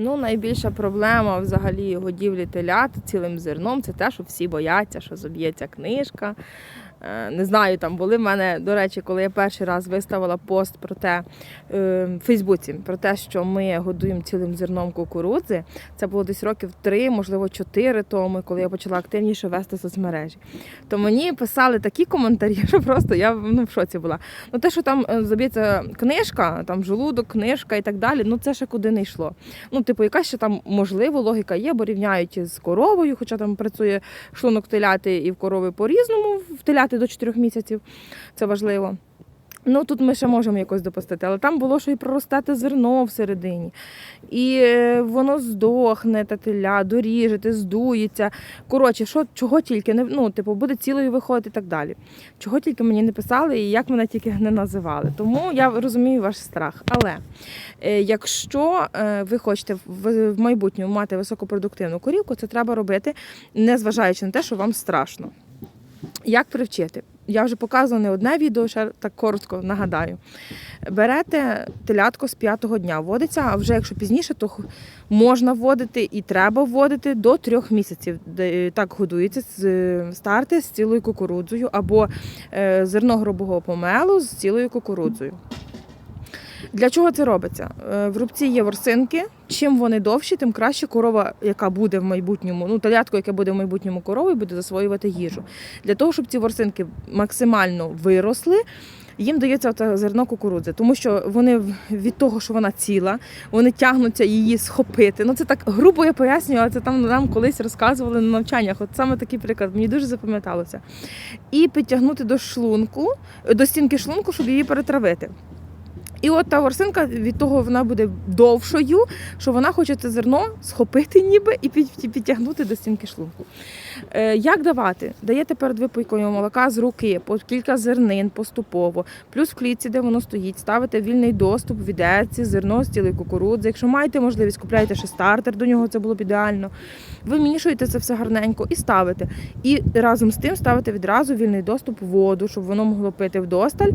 Ну, найбільша проблема взагалі годівлі телят цілим зерном це те, що всі бояться, що заб'ється книжка. Е, Не знаю, там були в мене, до речі, коли я перший раз виставила пост про те е, в Фейсбуці, про те, що ми годуємо цілим зерном кукурудзи. Це було десь років три, можливо, чотири тому, коли я почала активніше вести соцмережі. То мені писали такі коментарі, що просто я ну, в шоці була. Ну, те, що там е, заб'ється книжка, там желудок, книжка і так далі, ну це ще куди не йшло. Ну, типу, якась ще там можливо логіка є, бо рівняють з коровою, хоча там працює шлунок теляти і в корови по-різному, в теляти до 4 місяців. Це важливо. Ну тут ми ще можемо якось допустити, але там було, що і проростати зерно всередині. І е, воно здохне, та теля, доріжете, здується. Коротше, що, чого тільки не ну, типу, буде цілою виходити і так далі. Чого тільки мені не писали і як мене тільки не називали. Тому я розумію ваш страх. Але е, якщо е, ви хочете в, майбутньому мати високопродуктивну корівку, це треба робити, незважаючи на те, що вам страшно. Як привчити? Я вже показувала не одне відео, ще так коротко нагадаю. Берете телятко з п'ятого дня, вводиться, а вже якщо пізніше, то можна вводити і треба вводити до трьох місяців. Так годується з е, старти з цілою кукурудзою або е, зерно грубого помелу з цілою кукурудзою. Для чого це робиться? Е, В рубці є ворсинки. Чим вони довші, тим краще корова, яка буде в майбутньому, ну телятко, яке буде в майбутньому коровою, буде засвоювати їжу. Для того, щоб ці ворсинки максимально виросли, їм дається оце зерно кукурудзи, тому що вони від того, що вона ціла, вони тягнуться її схопити. Ну це так грубо я пояснюю, але це там нам колись розказували на навчаннях. От саме такий приклад, мені дуже запам'яталося. І підтягнути до шлунку, до стінки шлунку, щоб її перетравити. І от та ворсинка від того вона буде довшою, що вона хоче це зерно схопити ніби і під- підтягнути до стінки шлунку. Е, як давати? Даєте перед випийкою молока з руки, по кілька зернин поступово, плюс в клітці, де воно стоїть, ставите вільний доступ, відеці, зерно цілої кукурудзи. Якщо маєте можливість, купляйте ще стартер, до нього це було б ідеально. Вимішуєте це все гарненько і ставите. І разом з тим ставите відразу вільний доступ воду, щоб воно могло пити вдосталь,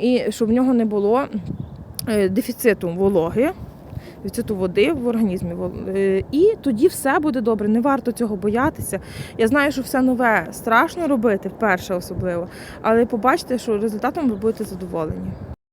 і щоб в нього не було е, дефіциту вологи. Дефіциту води в організмі. Е, І тоді все буде добре. Не варто цього боятися. Я знаю, що все нове страшно робити, вперше особливо, але побачите, що результатом ви будете задоволені.